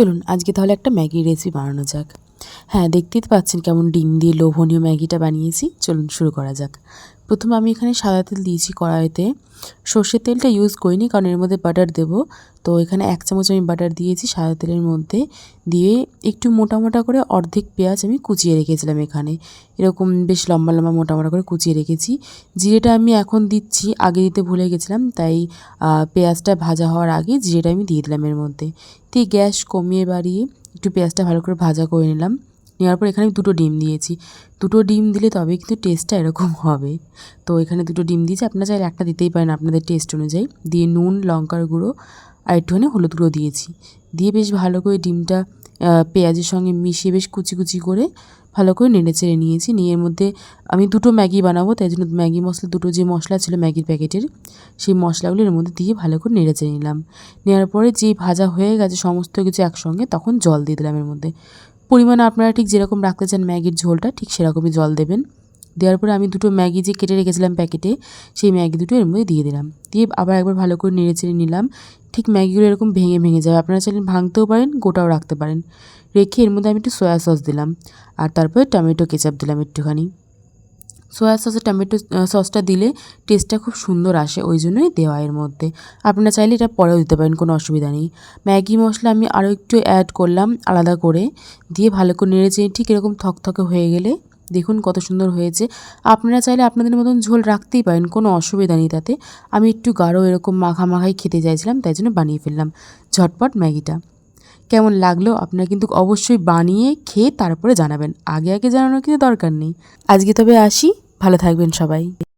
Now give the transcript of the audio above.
চলুন, আজকে তাহলে একটা ম্যাগির রেসিপি বানানো যাক। হ্যাঁ দেখতেই পাচ্ছেন কেমন ডিম দিয়ে লোভনীয় ম্যাগিটা বানিয়েছি। চলুন, শুরু করা যাক। প্রথমে আমি এখানে সাদা তেল দিয়েছি কড়াইতে। সর্ষের তেলটা ইউজ করিনি, কারণ এর মধ্যে বাটার দেবো। তো এখানে এক চামচ আমি বাটার দিয়েছি সাদা তেলের মধ্যে। দিয়ে একটু মোটা মোটা করে অর্ধেক পেঁয়াজ আমি কুচিয়ে রেখেছিলাম এখানে। এরকম বেশ লম্বা লম্বা মোটা মোটা করে কুচিয়ে রেখেছি। জিরেটা আমি এখন দিচ্ছি, আগে দিতে ভুলে গেছিলাম, তাই পেঁয়াজটা ভাজা হওয়ার আগে জিরেটা আমি দিয়ে দিলাম এর মধ্যে। দিয়ে গ্যাস কমিয়ে বাড়িয়ে একটু পেঁয়াজটা ভালো করে ভাজা করে নিলাম। নেওয়ার পর এখানে দুটো ডিম দিয়েছি। দুটো ডিম দিলে তবে কিন্তু টেস্টটা এরকম হবে। তো এখানে দুটো ডিম দিয়েছি। আপনারা চাইলে একটা দিতেই পারেন আপনাদের টেস্ট অনুযায়ী। দিয়ে নুন, লঙ্কার গুঁড়ো আর একটুখানি হলুদ গুঁড়ো দিয়েছি। দিয়ে বেশ ভালো করে ডিমটা পেঁয়াজের সঙ্গে মিশিয়ে বেশ কুচি কুচি করে ভালো করে নেড়ে চেড়ে নিয়েছি। নিয়ে এর মধ্যে আমি দুটো ম্যাগি বানাবো, তাই জন্য ম্যাগি মশলা, দুটো যে মশলা ছিল ম্যাগির প্যাকেটের, সেই মশলাগুলো এর মধ্যে দিয়ে ভালো করে নেড়ে চেড়ে নিলাম। নেওয়ার পরে যেই ভাজা হয়ে গেছে সমস্ত কিছু একসঙ্গে, তখন জল দিয়ে দিলাম এর মধ্যে। পরিমাণ আপনারা ঠিক যেরকম রাখতে চান ম্যাগির ঝোলটা, ঠিক সেরকমই জল দেবেন। দেওয়ার পরে আমি দুটো ম্যাগি যে কেটে রেখেছিলাম প্যাকেটে, সেই ম্যাগি দুটো এর মধ্যে দিয়ে দিলাম। দিয়ে আবার একবার ভালো করে নেড়ে চেড়ে নিলাম। ঠিক ম্যাগিগুলো এরকম ভেঙে ভেঙে যাবে। আপনারা চাইলে ভাঙতেও পারেন, গোটাও রাখতে পারেন। রেখে এর মধ্যে আমি একটু সয়া সস দিলাম। আর তারপরে টমেটো কেচাপ দিলাম একটুখানি। সয়া সসে টমেটো সসটা দিলে টেস্টটা খুব সুন্দর আসে, ওই জন্যই দেওয়া এর মধ্যে। আপনারা চাইলে এটা পরেও দিতে পারেন, কোনো অসুবিধা নেই। ম্যাগি মশলা আমি আরও একটু অ্যাড করলাম, আলাদা করে, দিয়ে ভালো করে নেড়ে চেড়ে ঠিক এরকম থকথকে হয়ে গেলে দেখুন কত সুন্দর হয়েছে। আপনারা চাইলে আপনাদের মতন ঝোল রাখতেই পারেন, কোনো অসুবিধা নেই তাতে। আমি একটু গাঢ় এরকম মাখা মাখাই খেতে চাইছিলাম, তাই জন্য বানিয়ে ফেললাম। ঝটপট ম্যাগিটা। কেমন লাগল আপনারা কিন্তু অবশ্যই বানিয়ে খেয়ে তারপরে জানাবেন। আগে আগে জানানোর কিন্তু দরকার নেই। আজকে তবে আসি। ভালো থাকবেন সবাই।